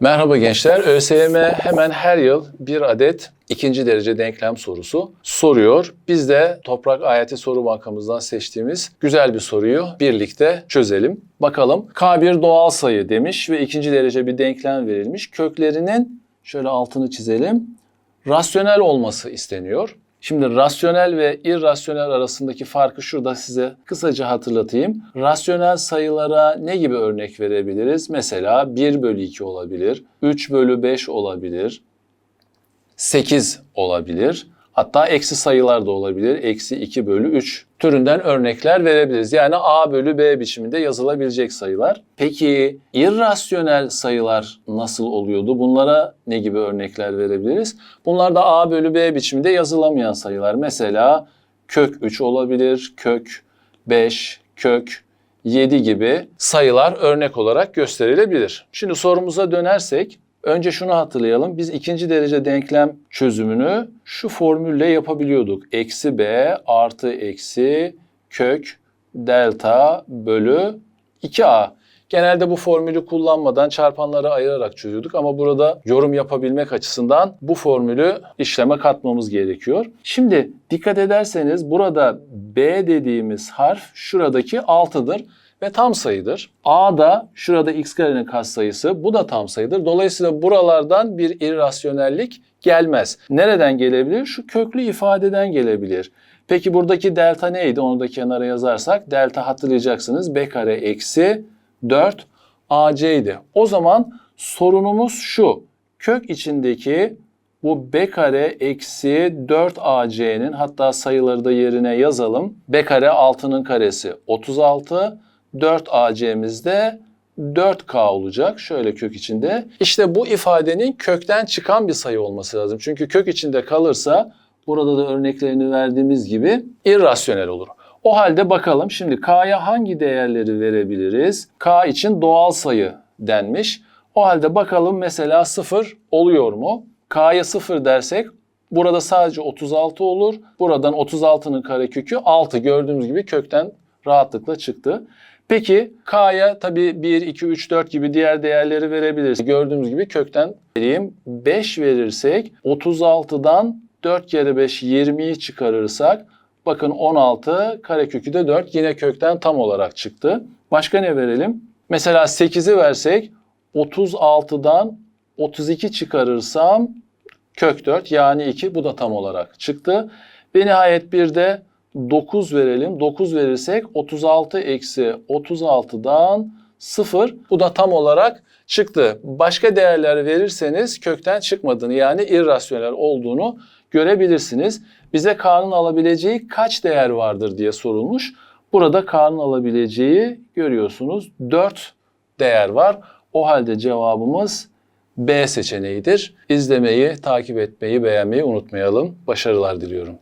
Merhaba gençler. ÖSYM hemen her yıl bir adet ikinci derece denklem sorusu soruyor. Biz de Toprak AYT Soru Bankamızdan seçtiğimiz güzel bir soruyu birlikte çözelim. Bakalım K bir doğal sayı demiş ve ikinci derece bir denklem verilmiş. Köklerinin şöyle altını çizelim. Rasyonel olması isteniyor. Şimdi rasyonel ve irrasyonel arasındaki farkı şurada size kısaca hatırlatayım. Rasyonel sayılara ne gibi örnek verebiliriz? Mesela 1 bölü 2 olabilir, 3 bölü 5 olabilir, 8 olabilir. Hatta eksi sayılar da olabilir. Eksi 2 bölü 3 türünden örnekler verebiliriz. Yani A bölü B biçiminde yazılabilecek sayılar. Peki irrasyonel sayılar nasıl oluyordu? Bunlara ne gibi örnekler verebiliriz? Bunlar da A bölü B biçiminde yazılamayan sayılar. Mesela kök 3 olabilir, kök 5, kök 7 gibi sayılar örnek olarak gösterilebilir. Şimdi sorumuza dönersek Önce şunu hatırlayalım. Biz ikinci derece denklem çözümünü şu formülle yapabiliyorduk. Eksi b artı eksi kök delta bölü 2a. Genelde bu formülü kullanmadan çarpanları ayırarak çözüyorduk ama burada yorum yapabilmek açısından bu formülü işleme katmamız gerekiyor. Şimdi dikkat ederseniz burada b dediğimiz harf şuradaki 6'dır ve tam sayıdır. A da şurada x karenin katsayısı bu da tam sayıdır. Dolayısıyla buralardan bir irrasyonellik gelmez. Nereden gelebilir? Şu köklü ifadeden gelebilir. Peki buradaki delta neydi? Onu da kenara yazarsak delta hatırlayacaksınız. b kare eksi 4 ac idi. O zaman sorunumuz şu. Kök içindeki bu b kare eksi 4 ac'nin hatta sayıları da yerine yazalım. b kare 6'nın karesi 36. 4 AC'miz de 4K olacak. Şöyle kök içinde. İşte bu ifadenin kökten çıkan bir sayı olması lazım. Çünkü kök içinde kalırsa burada da örneklerini verdiğimiz gibi irrasyonel olur. O halde bakalım şimdi K'ya hangi değerleri verebiliriz? K için doğal sayı denmiş. O halde bakalım mesela 0 oluyor mu? K'ya 0 dersek burada sadece 36 olur. Buradan 36'nın karekökü 6 gördüğümüz gibi kökten rahatlıkla çıktı. Peki K'ya tabii 1, 2, 3, 4 gibi diğer değerleri verebiliriz. Gördüğümüz gibi kökten vereyim. 5 verirsek 36'dan 4 kere 5 20'yi çıkarırsak bakın 16 karekökü de 4 yine kökten tam olarak çıktı. Başka ne verelim? Mesela 8'i versek 36'dan 32 çıkarırsam kök 4 yani 2 bu da tam olarak çıktı. Ve nihayet bir de 9 verelim. 9 verirsek 36 eksi 36'dan 0. Bu da tam olarak çıktı. Başka değerler verirseniz kökten çıkmadığını yani irrasyonel olduğunu görebilirsiniz. Bize K'nın alabileceği kaç değer vardır diye sorulmuş. Burada K'nın alabileceği görüyorsunuz 4 değer var. O halde cevabımız B seçeneğidir. İzlemeyi, takip etmeyi, beğenmeyi unutmayalım. Başarılar diliyorum.